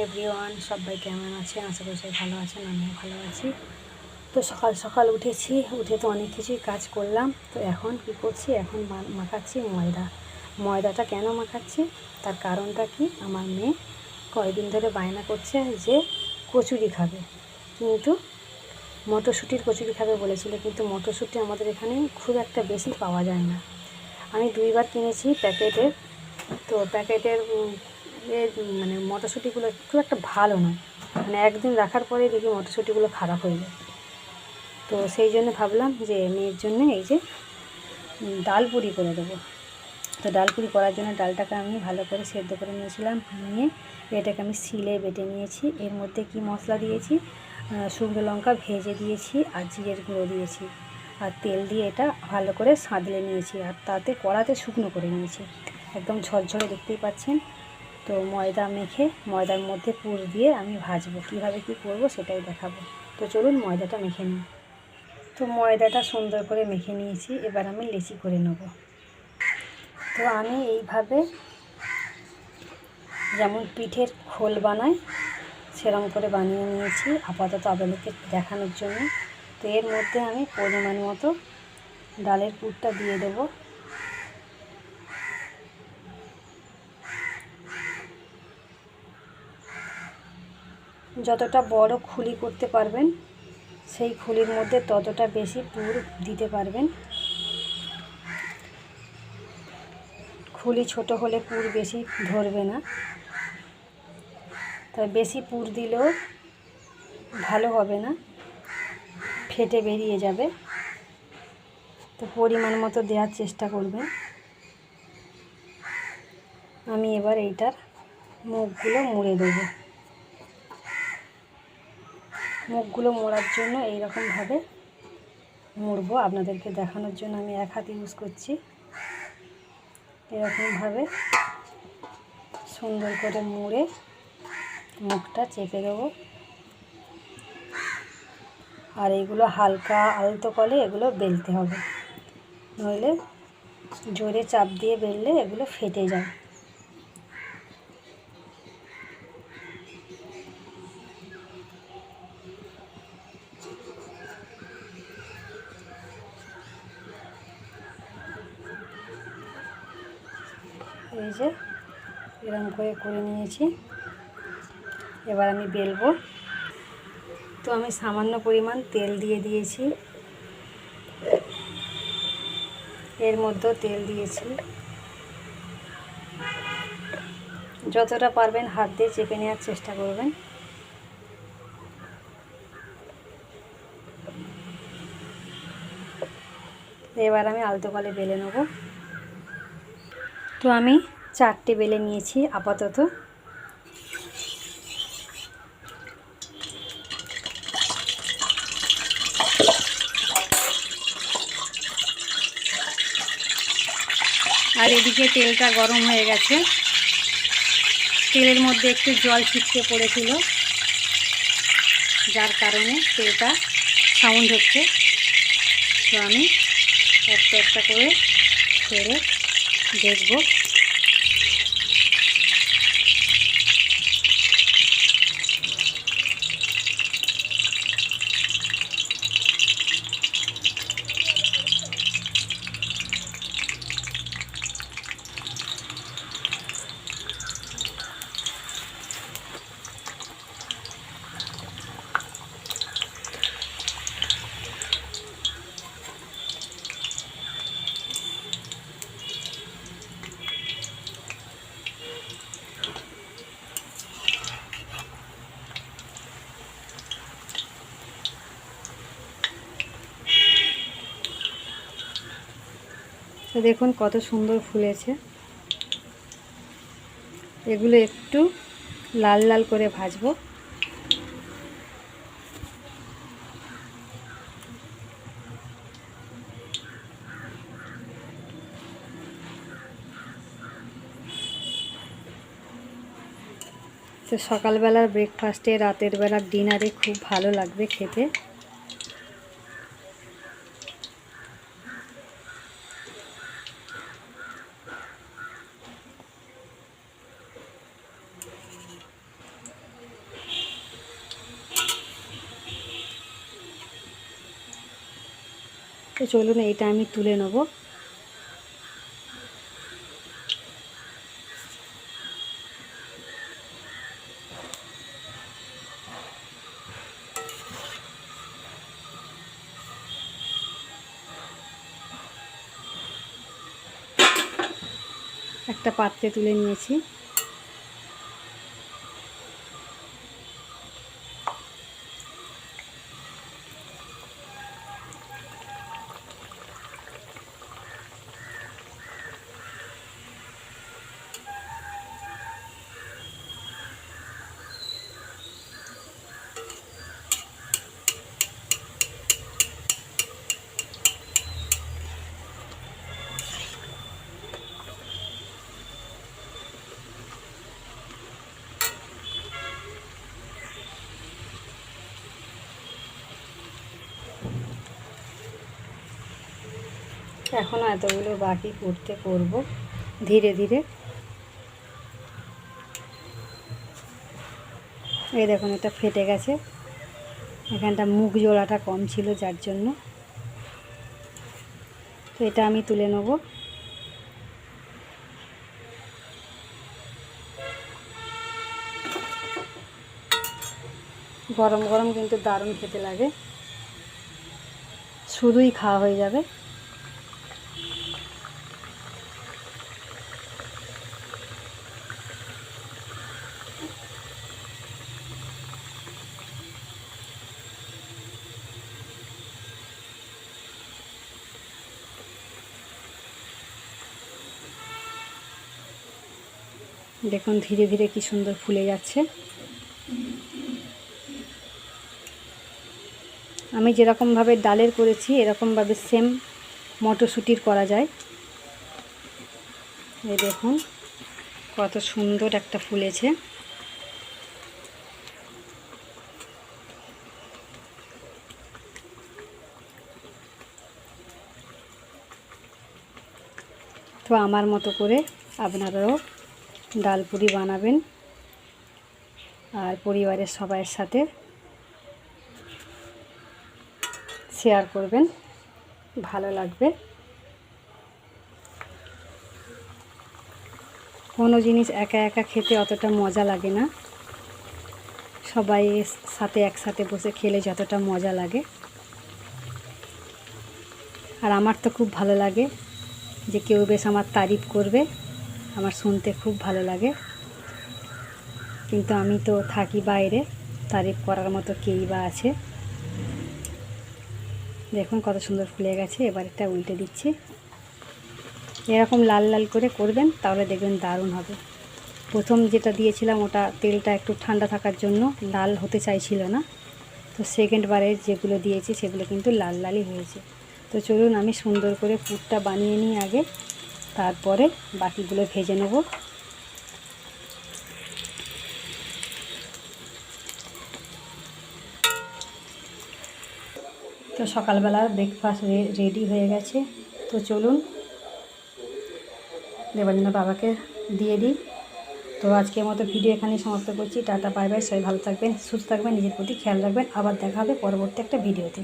Everyone সবাই কেমন আছে আশা করি সবাই ভালো আছেন, আমিও ভালো আছি। তো সকাল সকাল উঠেছি, উঠে তো অনেক কিছুই কাজ করলাম। তো এখন কি করছি? এখন মাখাচ্ছি ময়দা। ময়দাটা কেন মাখাচ্ছি? তার কারণটা কি? আমার মেয়ে কয়েকদিন ধরে বায়না করছে যে কচুরি খাবে। কিন্তু মটরশুঁটির কচুরি খাবে বলেছিল, কিন্তু মটরশুঁটি আমাদের এখানে খুব একটা বেশি পাওয়া যায় না। আমি দুইবার কিনেছি প্যাকেটের। তো প্যাকেটের উম, এ মানে মটরশুঁটিগুলো খুব একটা ভালো নয়। মানে একদিন রাখার পরেই দেখি মটরশুঁটিগুলো খারাপ হয়ে যায়। তো সেই জন্য ভাবলাম যে মেয়ের জন্য এই যে ডাল পুরি করে দেবো। তো ডাল পুরি করার জন্য ডালটাকে আমি ভালো করে সেদ্ধ করে নিয়েছিলাম নিয়ে এটাকে আমি সিলে বেটে নিয়েছি। এর মধ্যে কি মশলা দিয়েছি? শুকনো লঙ্কা ভেজে দিয়েছি আর জিরের গুঁড়ো দিয়েছি। আর তেল দিয়ে এটা ভালো করে সাঁতলে নিয়েছি আর তাতে কড়াতে শুকনো করে নিয়েছি। একদম ঝরঝরে দেখতেই পাচ্ছেন। তো ময়দা মেখে, ময়দার মধ্যে পুর দিয়ে আমি ভাজবো। কীভাবে কী করব সেটাই দেখাবো। তো চলুন ময়দাটা মেখে নিই। তো ময়দাটা সুন্দর করে মেখে নিয়েছি। এবার আমি লেচি করে নেব। তো আমি এইভাবে যেমন পিঠের খোল বানাই, সেরম করে বানিয়ে নিয়েছি আপাতত আপনাদেরকে দেখানোর জন্য। তো এর মধ্যে আমি পরিমাণ মতো ডালের পুরটা দিয়ে দেবো। যতটা বড় খুলি করতে পারবেন, সেই খুলির মধ্যে ততটা বেশি পুর দিতে পারবেন। খুলি ছোট হলে পুর বেশি ধরবে না। তাই বেশি পুর দিলেও ভালো হবে না, ফেটে বেরিয়ে যাবে। তো পরিমাণ মতো দেওয়ার চেষ্টা করবেন। আমি এবার এইটার মুখগুলো মুড়ে দেবো। মুখগুলো মোড়ার জন্য এই এইরকমভাবে মুড়বো। আপনাদেরকে দেখানোর জন্য আমি এক হাত ইউজ করছি। এরকমভাবে সুন্দর করে মুড়ে মুখটা চেপে দেবো। আর এগুলো হালকা আলতো কলে এগুলো বেলতে হবে। নইলে জোরে চাপ দিয়ে বেললে এগুলো ফেটে যায়। এই যে এরকম করে করে নিয়েছি। এবার আমি বেলবো। তো আমি সামান্য পরিমাণ তেল দিয়ে দিয়েছি। এর মধ্যেও তেল দিয়েছি। যতটা পারবেন হাত দিয়ে চেপে নেওয়ার চেষ্টা করবেন। এবার আমি আলতো কলে বেলে নেব। তো আমি চারটে বেলে নিয়েছি আপাতত। আর এদিকে তেলটা গরম হয়ে গেছে। তেলের মধ্যে একটু জল ছিটকে পড়েছিল। যার কারণে তেলটা সাউন্ড হচ্ছে। তো আমি একটা একটা করে ছেড়ে দেখব। তো দেখুন কত সুন্দর ফুলেছে। এগুলো একটু লাল লাল করে ভাজবো। তো সকালবেলার ব্রেকফাস্টে রাতের বেলার ডিনারে খুব ভালো লাগবে খেতে। তো চলুন এইটা আমি তুলে নেব। একটা পাত্রে তুলে নিয়েছি। এখনও এতগুলো বাকি করতে করব, ধীরে ধীরে। এই দেখুন, এটা ফেটে গেছে। এখানটা মুখ জোড়াটা কম ছিল যার জন্য। তো এটা আমি তুলে নেব। গরম গরম কিন্তু দারুণ খেতে লাগে। শুধুই খাওয়া হয়ে যাবে। দেখুন ধীরে ধীরে কি সুন্দর ফুলে যাচ্ছে। আমি যেরকমভাবে ডালের করেছি, এরকমভাবে সেম মটরশুঁটির করা যায়। এই দেখুন, কত সুন্দর একটা ফুলেছে। তো আমার মতো করে আপনারাও ডাল পুরি বানাবেন আর পরিবারের সবাইয়ের সাথে শেয়ার করবেন, ভালো লাগবে। কোনো জিনিস একা একা খেতে অতটা মজা লাগে না। সবাই সাথে একসাথে বসে খেলে যতটা মজা লাগে। আর আমার তো খুব ভালো লাগে যে কেউ বেশ আমার তারিফ করবে। আমার শুনতে খুব ভালো লাগে। কিন্তু আমি তো থাকি বাইরে, তারিফ করার মতো কেই বা আছে। দেখুন কত সুন্দর ফুলে গেছে, এবার এটা উল্টে দিচ্ছি। এরকম লাল লাল করে করবেন, তাহলে দেখবেন দারুণ হবে। প্রথম যেটা দিয়েছিলাম, ওটা তেলটা একটু ঠান্ডা থাকার জন্য লাল হতে চাইছিল না। তো সেকেন্ড বারে যেগুলো দিয়েছি, সেগুলো কিন্তু লাল লালই হয়েছে। তো চলুন আমি সুন্দর করে পুরটা বানিয়ে নিই আগে। তারপরে বাকিগুলো ভেজে নেব। তো সকালবেলা ব্রেকফাস্ট রেডি হয়ে গেছে। তো চলুন, দেবানন্দ বাবাকে দিয়ে দিই। তো আজকের মতো ভিডিও এখানেই সমাপ্ত করছি। টাটা বাই বাই সবাই ভালো থাকবেন, সুস্থ থাকবেন, নিজের প্রতি খেয়াল রাখবেন। আবার দেখা হবে পরবর্তী একটা ভিডিওতে